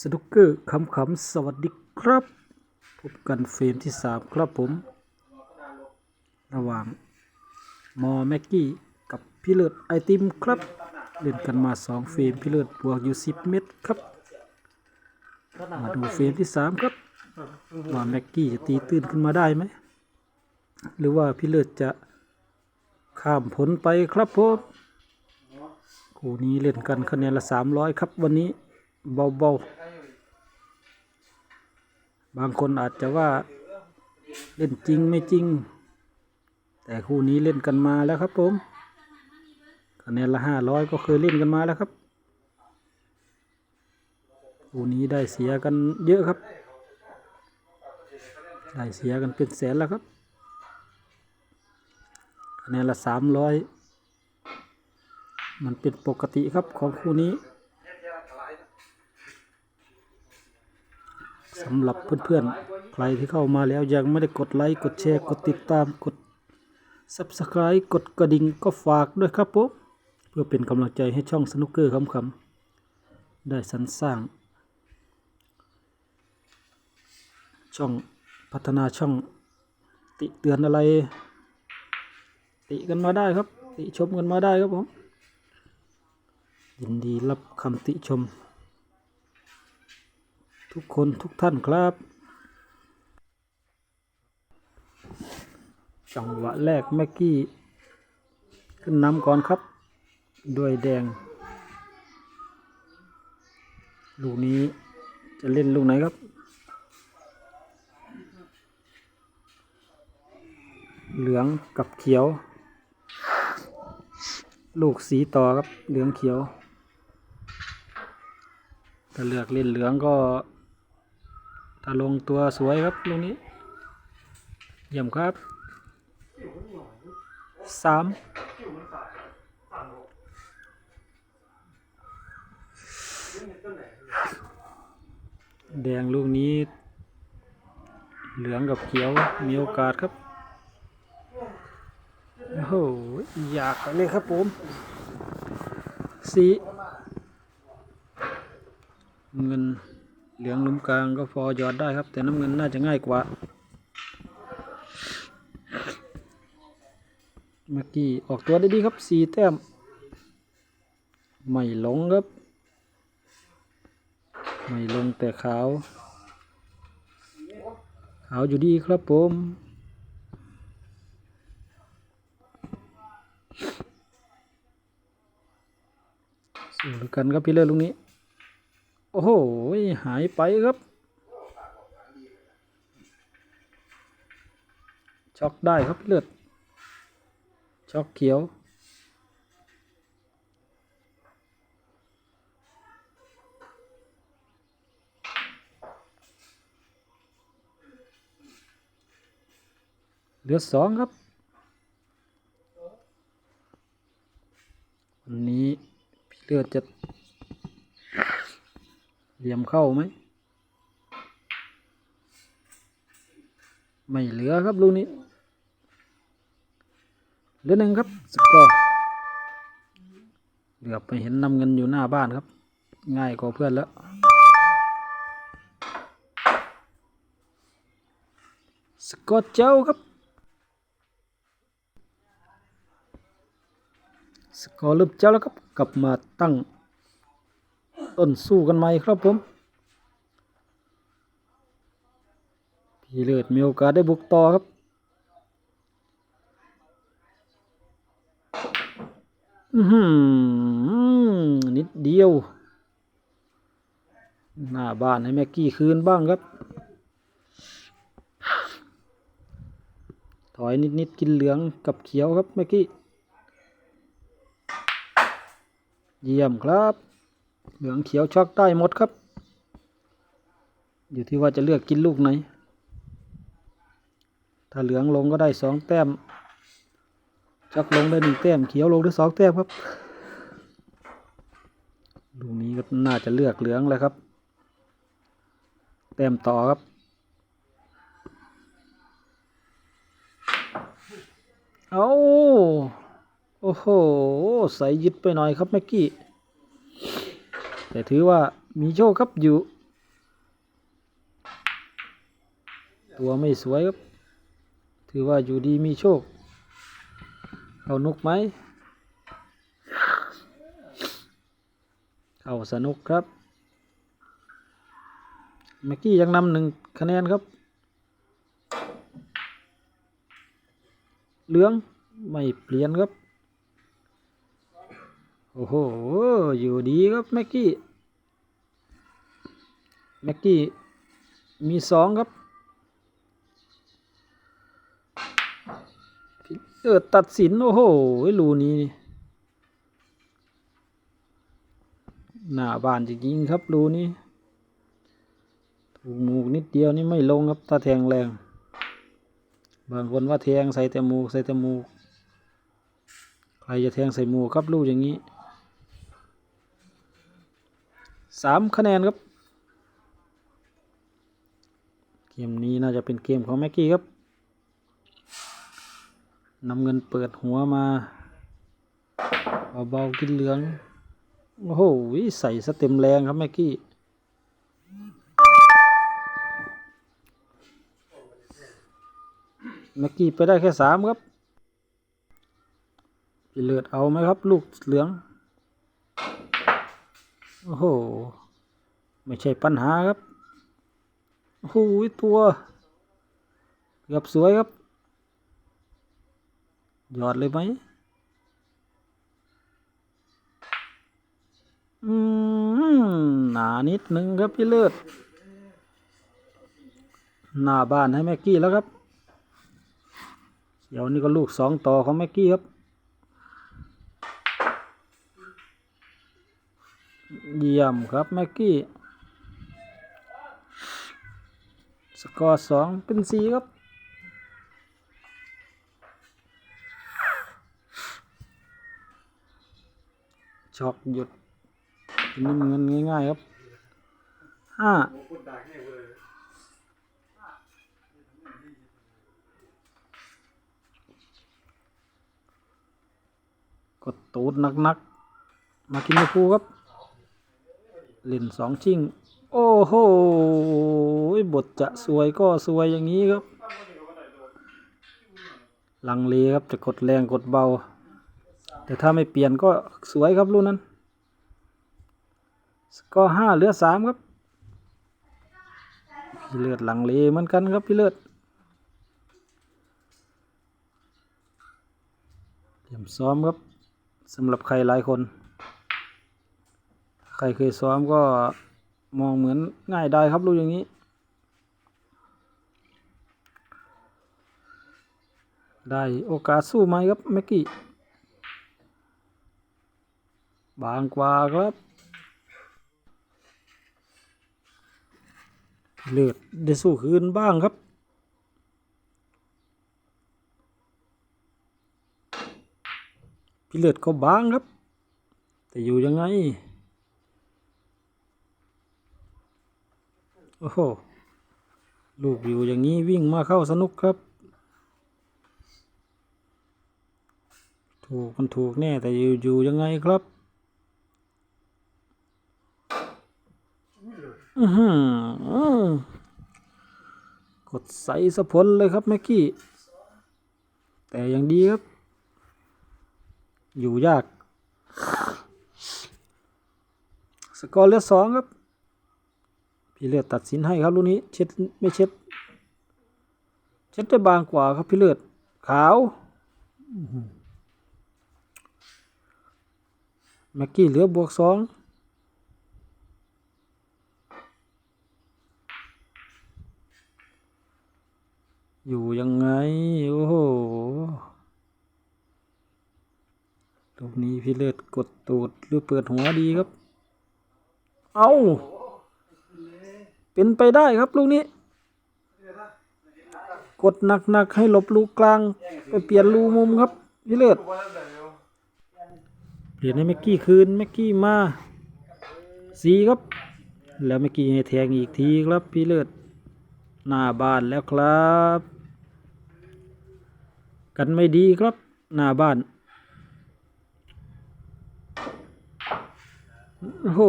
สนุกเกอร์ขำๆสวัสดีครับ พบกันเฟรมที่สามครับผม ระหว่างมอแม็กกี้กับพี่เลิศไอติมครับ เล่นกันมาสองเฟรมพี่เลิศบวกอยู่สิบเม็ดครับ มาดูเฟรมที่สามครับว่าแม็กกี้จะตีตื้นขึ้นมาได้ไหม หรือว่าพี่เลิศจะข้ามผลไปครับผมคู่นี้เล่นกันคะแนนละสามร้อยครับวันนี้ เบาๆ บางคนอาจจะว่าเล่นจริงไม่จริง แต่คู่นี้เล่นกันมาแล้วครับผมคะแนนละห้าร้อยก็เคยเล่นกันมาแล้วครับ คู่นี้ได้เสียกันเยอะครับ ได้เสียกันเป็นแสนแล้วครับคะแนนละสามร้อยมันเป็นปกติครับของคู่นี้ สำหรับเพื่อนๆ ใครที่เข้ามาแล้วยังไม่ได้กดไลค์ กดแชร์ กดติดตาม กด Subscribe กดกระดิ่งก็ฝากด้วยครับผม เพื่อเป็นกำลังใจให้ช่องสนุกเกอร์คำๆได้สรรสร้าง ช่องพัฒนาช่อง ติเตือนอะไร ติกันมาได้ครับ ติชมกันมาได้ครับผม ยินดีรับคำติชม ทุกคนทุกท่านครับจังหวะแรกแม็กกี้ ขึ้นนำก่อนครับ ด้วยแดง ลูกนี้จะเล่นลูกไหนครับ เหลืองกับเขียว ลูกสีต่อครับ เหลืองเขียว ถ้าเลือกเล่นเหลืองก็ ถ้าลงตัวสวยครับลูกนี้เยี่ยมครับสามแดงลูกนี้ เหลืองกับเขียวมีโอกาสครับโอ้โหอยากเลยครับผมสีเงิน เหลืองลุมกลางก็พอหยอดได้ครับ แต่น้ำเงินน่าจะง่ายกว่า เมื่อกี้ออกตัวได้ดีครับสีแต้ม ไม่ลงครับ ไม่ลงแต่ขาว ขาวอยู่ดีครับผมสู้กันครับพี่เลิศลูกนี้ โอ้โห หายไปครับ ช็อกได้ครับเลิศช็อกเขียวเหลือสองครับ วันนี้พี่เลือดจะ เหลี่ยมเข้าไหม ไม่เหลือครับลูกนี้ เหลือหนึ่งครับสกอร์เหลือบไปเห็นนำเงินอยู่หน้าบ้านครับ ง่ายกว่าเพื่อนแล้วสกอร์เจ้าครับ สกอร์เริ่มเจ้าแล้วครับ กลับมาตั้ง ต้นสู้กันใหม่ครับผมพีเลิศมีโอกาสได้บุกต่อครับอือหือนิดเดียว หน้าบ้านให้แม็กกี้คืนบ้างครับ ถอยนิดๆกินเหลืองกับเขียวครับแม็กกี้ เยี่ยมครับ เหลืองเขียวช็อกได้หมดครับ อยู่ที่ว่าจะเลือกกินลูกไหน ถ้าเหลืองลงก็ได้สองแต้มช็อกลงได้หนึ่งแต้มเขียวลงได้สองแต้มครับลูกนี้ก็น่าจะเลือกเหลืองแล้วครับ แต้มต่อครับเอาโอ้โห ใส่ยึดไปหน่อยครับแม็กกี้ แต่ถือว่ามีโชคครับอยู่ ตัวไม่สวยครับ ถือว่าอยู่ดีมีโชค เอานุกไหมเขาสนุกครับเมื่อกี้ยังนำหนึ่งคะแนนครับ เหลืองไม่เปลี่ยนครับ โอ้โห อยู่ดีครับแม็กกี้ แม็กกี้ มีสองครับเออตัดสิน โอ้โหรูนี้นี่หน้าบานจริงๆครับรูนี้ถูกหมูกนิดเดียวนี่ไม่ลงครับถ้าแทงแรง บางคนว่าแทงใส่แต่หมูกใส่แต่หมูก ใครจะแทงใส่หมูกครับลูกอย่างนี้ สามคะแนนครับ เกมนี้น่าจะเป็นเกมของแม็กกี้ครับนำเงินเปิดหัวมาเบาๆกินเหลือง โอ้โหใส่สเต็มแรงครับแม็กกี้แม็กกี้ไปได้แค่สามครับเลือดเอาไหมครับ ลูกเหลือง โอ้โห ไม่ใช่ปัญหาครับ โอ้โหตัวเกือบสวยครับ ยอดเลยไหมอืมหนานิดนึงครับพี่เลิศหน้าบ้านให้แม็กกี้แล้วครับ เดี๋ยวนี้ก็ลูกสองต่อของแม็กกี้ครับ เยี่ยมครับแม็กกี้ สกอร์สองเป็นสี่ครับ ช็อกหยุดกินเงินง่ายๆครับห้ากดตูดหนักๆ มากินในคูครับ เล่นสองชิงโอ้โหบทจะสวยก็สวยอย่างนี้ครับลังเลครับจะกดแรงกดเบา แต่ถ้าไม่เปลี่ยนก็สวยครับลูกนั้นกอร์ห้าเหลือสามครับพี่เลือดลังเลเหมือนกันครับพี่เลือดเตรียมซ้อมครับสำหรับใครหลายคน รเคยซ้อมก็มองเหมือนง่ายได้ครับลูกอย่างนี้ ได้โอกาสสู้ไหมครับแม็กกี้ บางกว่าครับเลือดได้สู้คืนบ้างครับ พี่เลือดก็บางครับ แต่อยู่ยังไง โอ้โห ลูกอยู่อย่างนี้วิ่งมาเข้าสนุกครับ ถูกมันถูกแน่แต่อยู่อยู่ยังไงครับอือหือกดใส่สะพลเลยครับแม็กกี้ แต่ยังดีครับ อยู่ยาก สกอร์เหลือสองครับ พี่เลือดตัดสินให้ครับลูกนี้ เช็ดไม่เช็ด เช็ดได้บางกว่าครับพี่เลือดขาวแม็กกี้เหลือบวกสองอยู่ยังไง โอ้โหตรงนี้พี่เลือดกดตูดหรือเปิดหัวดีครับ เอา เป็นไปได้ครับลูกนี้ กดหนักๆให้หลบลูกกลาง ไปเปลี่ยนรูมุมครับพี่เลือดเปลี่ยนให้แม็กกี้คืนแม็กกี้มาสีครับ แล้วแม็กกี้ให้แทงอีกทีครับพี่เลือดหน้าบ้านแล้วครับ กันไม่ดีครับหน้าบ้านโอ้โห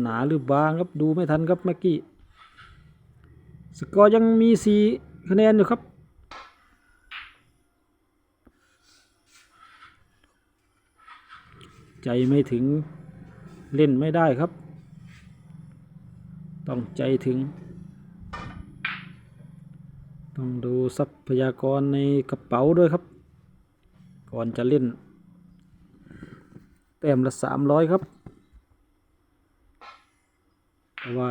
หนาหรือบางครับดูไม่ทันครับเมื่อกี้สกอร์ยังมีสี่คะแนนอยู่ครับใจไม่ถึงเล่นไม่ได้ครับ ต้องใจถึง ต้องดูทรัพยากรในกระเป๋าด้วยครับ ก่อนจะเล่น แต้มละสามร้อยครับ เพราะว่า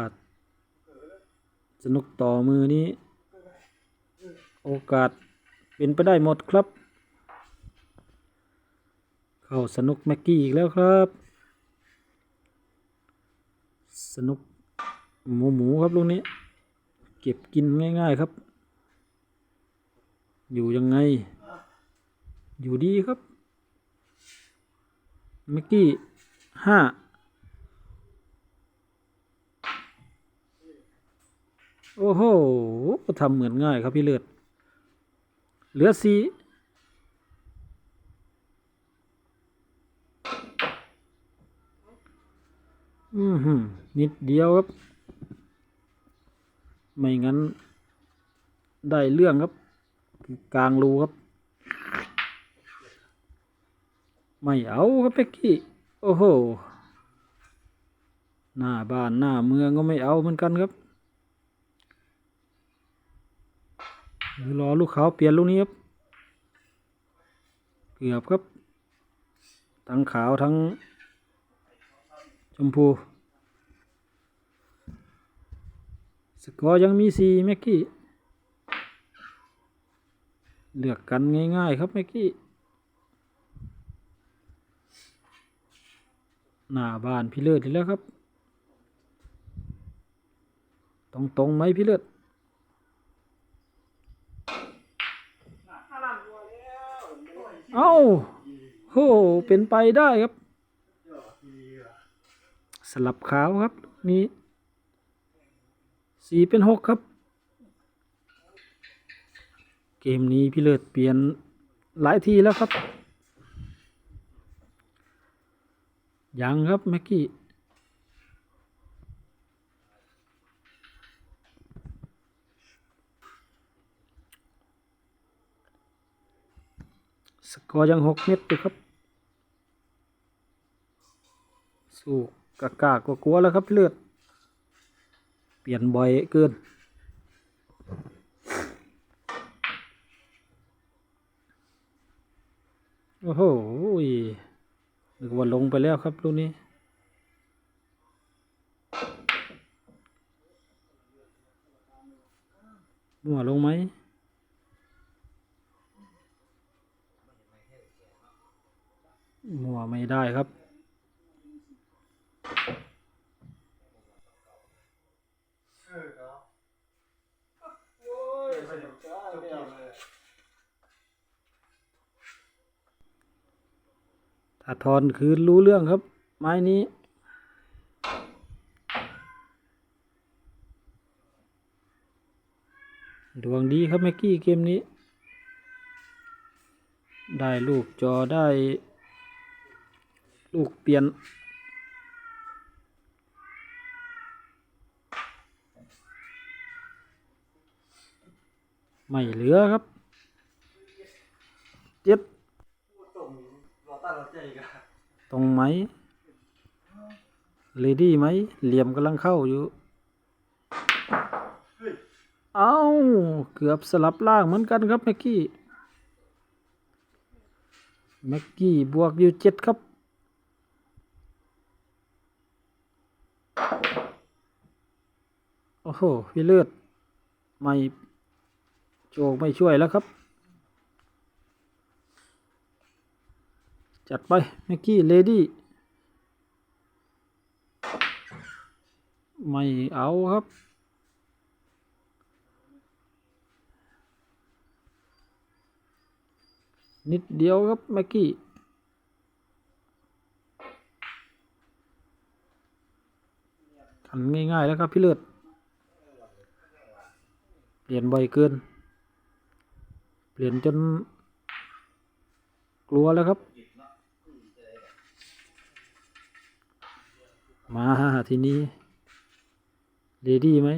สนุกต่อมือนี้ โอกาสเป็นไปได้หมดครับ เข้าสนุกแม็กกี้อีกแล้วครับ สนุกหมูหมูครับลูกนี้ เก็บกินง่าย ๆครับ อยู่ยังไง อยู่ดีครับแม็กกี้ห้า โอ้โหทำเหมือนง่ายครับพี่เลือด เหลือสี่อืมหืมนิดเดียวครับ ไม่งั้น ได้เรื่องครับ กลางรูครับ ไม่เอาครับเป็กกี้ โอ้โห หน้าบ้านหน้าเมืองก็ไม่เอาเหมือนกันครับเดี๋ยว รอลูกเขาเปลี่ยนลูกนี้ครับ เกือบครับ ทั้งขาวทั้ง ชมพู สกอร์ยังมีสี่แม็กกี้ เลือกกันง่ายๆครับแม็กกี้หน้าบ้านพี่เลิศอีกแล้วครับ ตรงตรงๆไหมพี่เลิศ เอ้าโหเป็นไปได้ครับ สลับขาวครับ นี่สี่เป็นหกครับ เกมนี้พี่เลิศเปลี่ยนหลายทีแล้วครับ ยังครับแม็กกี้ ส กอร์ยังหกเม็ดอยู่ครับ สู้กากากกลัวแล้วครับเลือด เปลี่ยนบ่อยเกินโอ้โหนึกว่าลงไปแล้วครับลูกนี้มั่วลงไหม มัวไม่ได้ครับ ถ้าทอนคืนรู้เรื่องครับ ไม้นี้ดวงดีครับแม็กกี้เกมนี้ ได้ลูกจอได้ ลูกเปลี่ยน ไม่เหลือครับ เจ็ดตรงไหมเลดี้ไหม เหลี่ยมกำลังเข้าอยู่ เอ้าเกือบสลับล่างเหมือนกันครับแม็กกี้ แม็กกี้บวกอยู่เจ็ดครับ โอ้โหพี่เลือดไม่โจกไม่ช่วยแล้วครับ จัดไปแม็กกี้เลดี้ไม่เอาครับ นิดเดียวครับแม็กกี้ทำง่ายๆแล้วครับพี่เลิศ เปลี่ยนบ่อยเกิน เปลี่ยนจน กลัวแล้วครับ มาทีนี้เลดี้ไหม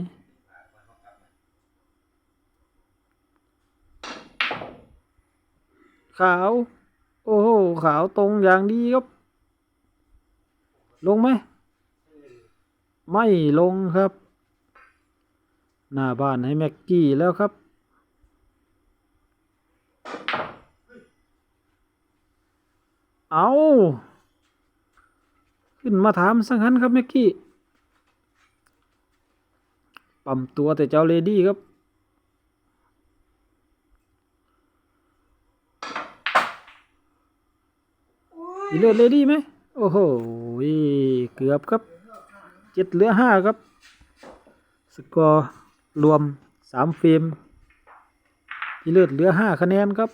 ขาว โอ้โห ขาวตรงอย่างดีครับ ลงไหม ไม่ลงครับ หน้าบ้านให้แม็กกี้แล้วครับ เอาขึ้นมาถามสังหันครับแม็กกี้ ปั๊มตัวแต่เจ้าเลดี้ครับ อีเลือดเลดี้ไหม โอ้โห เกือบครับ เจ็ดเหลือห้าครับ สกอร์ รวมสามเฟรมอีเลือดเหลือห้าคะแนนครับ